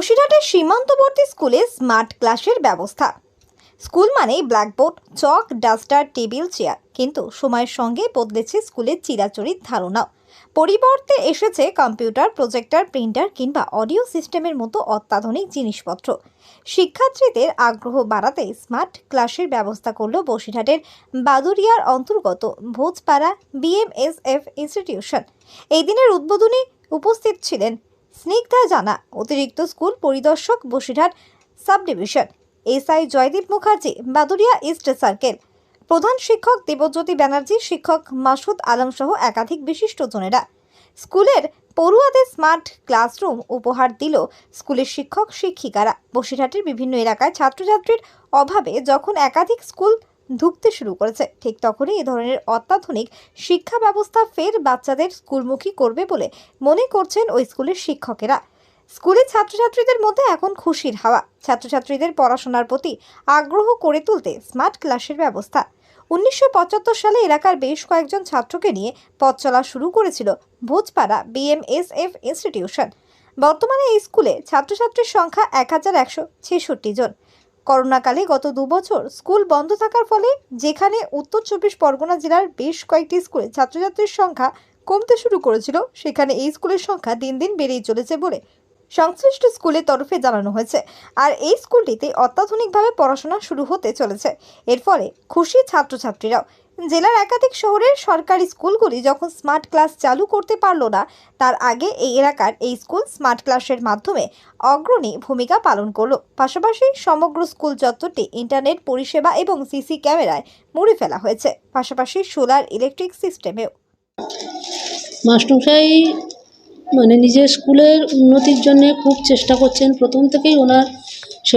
বসিরহাটের সীমান্তবর্তী স্কুলে স্মার্ট ক্লাসের ব্যবস্থা। স্কুল মানেই blackboard, chalk, duster, table, chair. কিন্তু সময়ের সঙ্গে বদলেছে স্কুলের চিরাচরিত ধারণাও। পরিবর্তে এসেছে কম্পিউটার, প্রজেক্টর, প্রিন্টার কিংবা অডিও সিস্টেমের মতো অত্যাধুনিক জিনিসপত্র। শিক্ষার্থীদের আগ্রহ বাড়াতে স্মার্ট ক্লাসের ব্যবস্থা করল বসিরহাটের বাদুরিয়ার অন্তর্গত ভোজপাড়া বিএমএসএফ ইনস্টিটিউশন। এই দিনের উদ্বোধনী উপস্থিত ছিলেন স্নিগ্ধা জানা অতিরিক্ত স্কুল পরিদর্শক Basirhat sub division SI Joydeep Mukherjee Baduria east circle. প্রধান শিক্ষক দেবজ্যোতি ব্যানার্জি, শিক্ষক মাসুদ আলম সহ একাধিক বিশিষ্টজনেরা স্কুলের পড়ুয়াদের স্মার্ট ক্লাসরুম উপহার দিল স্কুলের শিক্ষক শিক্ষিকারা বসিরহাটের বিভিন্ন এলাকায় ছাত্রছাত্রীর অভাবে যখন একাধিক স্কুল ধুঁকতে শুরু করেছে। ঠিক তখনই এ ধরনের অত্যাধুনিক শিক্ষা ব্যবস্থা ফের বাচ্চাদের স্কুলমুখী করবে বলে মনে করছেন ওই স্কুলের শিক্ষকেরা। স্কুলের ছাত্রছাত্রীদের মধ্যে এখন খুশির হাওয়া। ছাত্রছাত্রীদের পড়াশোনার প্রতি আগ্রহ করে তুলতে স্মার্ট ক্লাসের ব্যবস্থা। উনিশশো পঁচাত্তর সালে এলাকার বেশ কয়েকজন ছাত্রকে নিয়ে পথ চলা শুরু করেছিল ভোজপাড়া বিএমএসএফ ইনস্টিটিউশন। বর্তমানে এই স্কুলে ছাত্রছাত্রীর সংখ্যা এক হাজার একশো ছেষট্টি জন। করোনাকালে গত দুবছর স্কুল বন্ধ থাকার ফলে যেখানে উত্তর চব্বিশ পরগনা জেলার বেশ কয়েকটি স্কুলে ছাত্রছাত্রীর সংখ্যা কমতে শুরু করেছিল, সেখানে এই স্কুলের সংখ্যা দিন দিন বেড়েই চলেছে বলে সংশ্লিষ্ট স্কুলের তরফে জানানো হয়েছে। আর এই স্কুলটিতে অত্যাধুনিকভাবে পড়াশোনা শুরু হতে চলেছে। এর ফলে খুশি ছাত্রছাত্রীরাও জেলার একাধিক শহরের সরকারি স্কুলগুলি যখন স্মার্ট ক্লাস চালু করতে পারল না, তার আগে এই এলাকার এই স্কুল স্মার্ট ক্লাসের মাধ্যমে অগ্রণী ভূমিকা পালন করল। পাশাপাশি সমগ্র স্কুল চত্বরটি ইন্টারনেট পরিষেবা এবং সিসি ক্যামেরায় মুড়ে ফেলা হয়েছে। পাশাপাশি সোলার ইলেকট্রিক সিস্টেমেও। মাস্টারমশাই মানে নিজের স্কুলের উন্নতির জন্যে খুব চেষ্টা করছেন। প্রথম থেকেই ওনার সে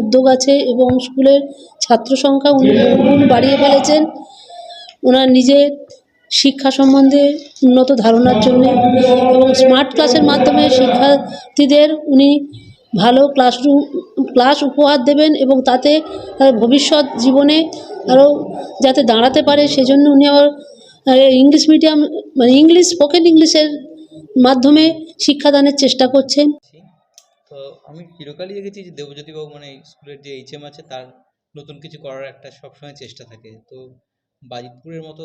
উদ্যোগ আছে এবং স্কুলের ছাত্র সংখ্যা উনি বাড়িয়ে ফেলেছেন। ওনার নিজের শিক্ষা সম্বন্ধে উন্নত ধারণার জন্যে এবং স্মার্ট ক্লাসের মাধ্যমে শিক্ষার্থীদের উনি ভালো ক্লাসরুম ক্লাস উপহার দেবেন এবং তাতে ভবিষ্যৎ জীবনে আরও যাতে দাঁড়াতে পারে সেজন্য উনি আবার ইংলিশ মিডিয়াম মানে ইংলিশ স্পোকেন ইংলিশের মাধ্যমে শিক্ষাদানের চেষ্টা করছেন। তো আমি চিরকালই দেখেছি যে দেবজ্যোতিবাবু মানে স্কুলের যে এইচএম আছে তার নতুন কিছু করার একটা সবসময় চেষ্টা থাকে। তো বাজিতপুরের মতো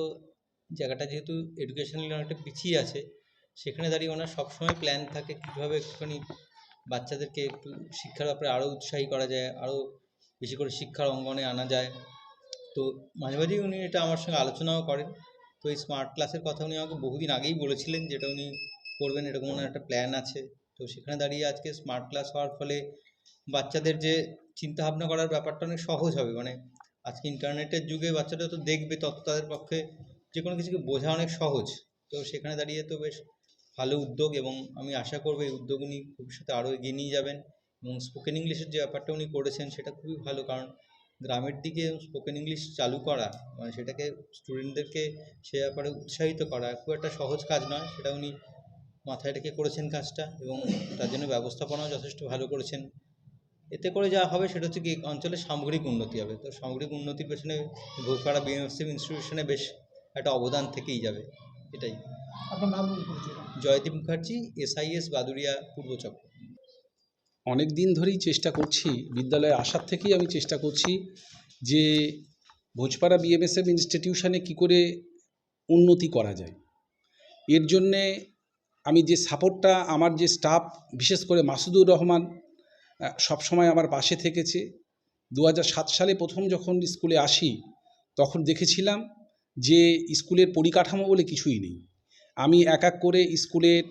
জায়গাটা যেহেতু এডুকেশনালি অনেকটা পিছিয়ে আছে, সেখানে দাঁড়িয়ে ওনার সবসময় প্ল্যান থাকে কীভাবে একটুখানি বাচ্চাদেরকে একটু শিক্ষার ব্যাপারে আরও উৎসাহী করা যায় আরও বেশি করে শিক্ষার অঙ্গনে আনা যায়। তো মাঝে মাঝেই উনি এটা আমার সঙ্গে আলোচনাও করেন। তো এই স্মার্ট ক্লাসের কথা উনি আমাকে বহুদিন আগেই বলেছিলেন যেটা উনি করবেন, এরকম ওনার একটা প্ল্যান আছে। তো সেখানে দাঁড়িয়ে আজকে স্মার্ট ক্লাস হওয়ার ফলে বাচ্চাদের যে চিন্তা ভাবনা করার ব্যাপারটা অনেক সহজ হবে। মানে আজকে ইন্টারনেটের যুগে বাচ্চারা তো দেখবে তত তাদের পক্ষে যে কোনো কিছুকে বোঝা অনেক সহজ। তো সেখানে দাঁড়িয়ে তো বেশ ভালো উদ্যোগ এবং আমি আশা করব এই উদ্যোগ উনি ভবিষ্যতে আরও এগিয়ে নিয়ে যাবেন এবং স্পোকেন ইংলিশের যে ব্যাপারটা উনি করেছেন সেটা খুবই ভালো কারণ গ্রামের দিকে স্পোকেন ইংলিশ চালু করা মানে সেটাকে স্টুডেন্টদেরকে সে ব্যাপারে উৎসাহিত করা খুব একটা সহজ কাজ নয়, সেটা উনি মাথায় রেখে করেছেন কাজটা এবং তার জন্য ব্যবস্থাপনাও যথেষ্ট ভালো করেছেন। এতে করে যা হবে সেটা হচ্ছে কি অঞ্চলের সামগ্রিক উন্নতি হবে। তো সামগ্রিক উন্নতির পেছনে ঘোষপাড়া বিএমএসএফ ইনস্টিটিউশনে বেশ একটা অবদান থেকেই যাবে এটাই। আপনার নাম জয়দীপ মুখার্জি এসআইএস বাদুরিয়া পূর্বচক্র অনেক দিন ধরেই চেষ্টা করছি বিদ্যালয়ে আসার থেকেই আমি চেষ্টা করছি যে ভোজপাড়া বিএমএসএফ ইনস্টিটিউশনে কি করে উন্নতি করা যায়। এর জন্যে আমি যে সাপোর্টটা আমার যে স্টাফ বিশেষ করে মাসুদুর রহমান সবসময় আমার পাশে থেকেছে। দু সালে প্রথম যখন স্কুলে আসি, তখন দেখেছিলাম যে স্কুলের পরিকাঠামো বলে কিছুই নেই। আমি এক এক করে স্কুলের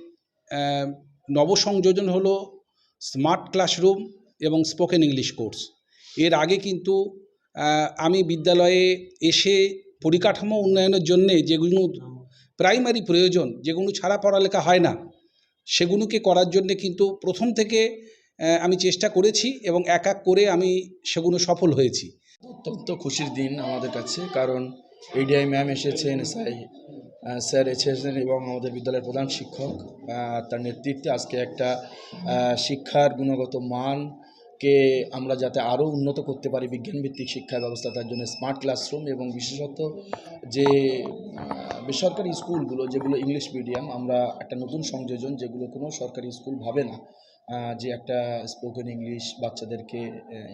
নবসংযোজন হলো স্মার্ট ক্লাসরুম এবং স্পোকেন ইংলিশ কোর্স। এর আগে কিন্তু আমি বিদ্যালয়ে এসে পরিকাঠামো উন্নয়নের জন্যে যেগুলো প্রাইমারি প্রয়োজন যেগুলো ছাড়া পড়ালেখা হয় না, সেগুলোকে করার জন্যে কিন্তু প্রথম থেকে আমি চেষ্টা করেছি এবং এক এক করে আমি সেগুলো সফল হয়েছি। অত্যন্ত খুশির দিন আমাদের কাছে, কারণ এডিআই ম্যাম এসেছেন এসআই স্যার এসেছেন এবং আমাদের বিদ্যালয়ের প্রধান শিক্ষক তার নেতৃত্বে আজকে একটা শিক্ষার গুণগত মানকে আমরা যাতে আরও উন্নত করতে পারি, বিজ্ঞানভিত্তিক শিক্ষা ব্যবস্থা, তার জন্য স্মার্ট ক্লাসরুম এবং বিশেষত যে বেসরকারি স্কুলগুলো, যেগুলো ইংলিশ মিডিয়াম আমরা একটা নতুন সংযোজন, যেগুলো কোনো সরকারি স্কুল ভাবে না। যে একটা স্পোকেন ইংলিশ বাচ্চাদেরকে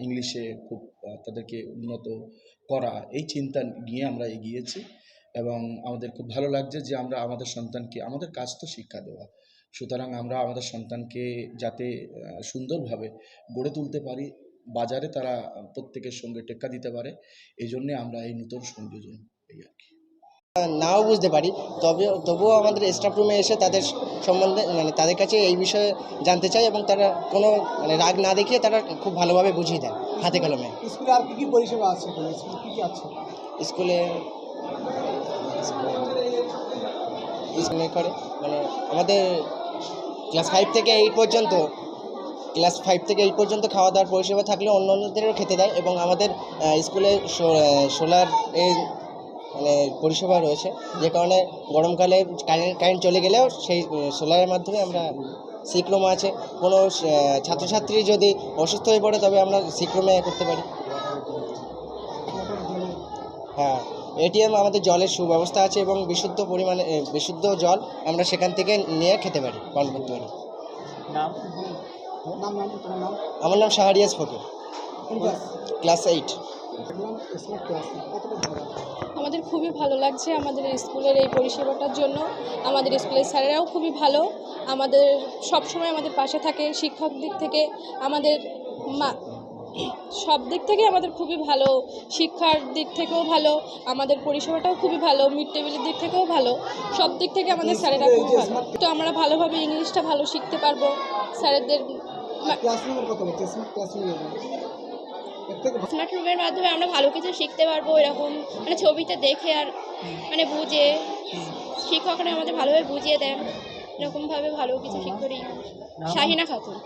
ইংলিশে খুব তাদেরকে উন্নত করা, এই চিন্তা নিয়ে আমরা এগিয়েছি এবং আমাদের খুব ভালো লাগছে যে আমরা আমাদের সন্তানকে, আমাদের কাজ তো শিক্ষা দেওয়া। সুতরাং আমরা আমাদের সন্তানকে যাতে সুন্দরভাবে গড়ে তুলতে পারি, বাজারে তারা প্রত্যেকের সঙ্গে টেক্কা দিতে পারে এই জন্যে আমরা এই নূতন সংযোজন এই আর কি। নাও বুঝতে পারি। তবে তবুও আমাদের স্টাফ রুমে এসে তাদের সম্বন্ধে মানে তাদের কাছে এই বিষয়ে জানতে চাই এবং তারা কোনো মানে রাগ না দেখিয়ে তারা খুব ভালোভাবে বুঝিয়ে দেয় হাতে কলমে। স্কুলে আর কি কি পরিষেবা আছে? স্কুলে কি কি আছে? স্কুলে স্কুলে করে মানে আমাদের ক্লাস ফাইভ থেকে এইট পর্যন্ত ক্লাস ফাইভ থেকে এইট পর্যন্ত খাওয়া দাওয়ার পরিষেবা থাকলে অন্য অন্যদেরও খেতে দেয় এবং আমাদের স্কুলে সোলার এই মানে পরিষেবা রয়েছে। যে কারণে গরমকালে কারেন্ট কারেন্ট চলে গেলেও সেই সোলারের মাধ্যমে আমরা সিক্রোম আছে। কোনো ছাত্রছাত্রী যদি অসুস্থ হয়ে পড়ে তবে আমরা সিক্রোমে করতে পারি। হ্যাঁ এটিএম আমাদের জলের সুব্যবস্থা আছে এবং বিশুদ্ধ পরিমাণে বিশুদ্ধ জল আমরা সেখান থেকে নিয়ে খেতে পারি পান করতে পারি আমার নাম শাহরিয়াজ ফকির। ক্লাস এইট আমাদের খুবই ভালো লাগছে আমাদের স্কুলের এই পরিষেবাটার জন্য। আমাদের স্কুলের স্যারেরাও খুবই ভালো। আমাদের সব সময় আমাদের পাশে থাকে। শিক্ষক দিক থেকে আমাদের মা সব দিক থেকে আমাদের খুবই ভালো। শিক্ষার দিক থেকেও ভালো। আমাদের পরিষেবাটাও খুবই ভালো। মিড টেবিলের দিক থেকেও ভালো। সব দিক থেকে আমাদের স্যারেরা খুব ভালো। তো আমরা ভালোভাবে ইংলিশটা ভালো শিখতে পারব। স্যারেদের স্মার্ট ক্লাসরুমের এর থেকে স্মার্ট রুমের মাধ্যমে আমরা ভালো কিছু শিখতে পারব এরকম মানে ছবিতে দেখে আর মানে বুঝে, শিক্ষকরা আমাদের ভালোভাবে বুঝিয়ে দেন, এরকমভাবে ভালো কিছু শিখতে শাহিনা খাতুন।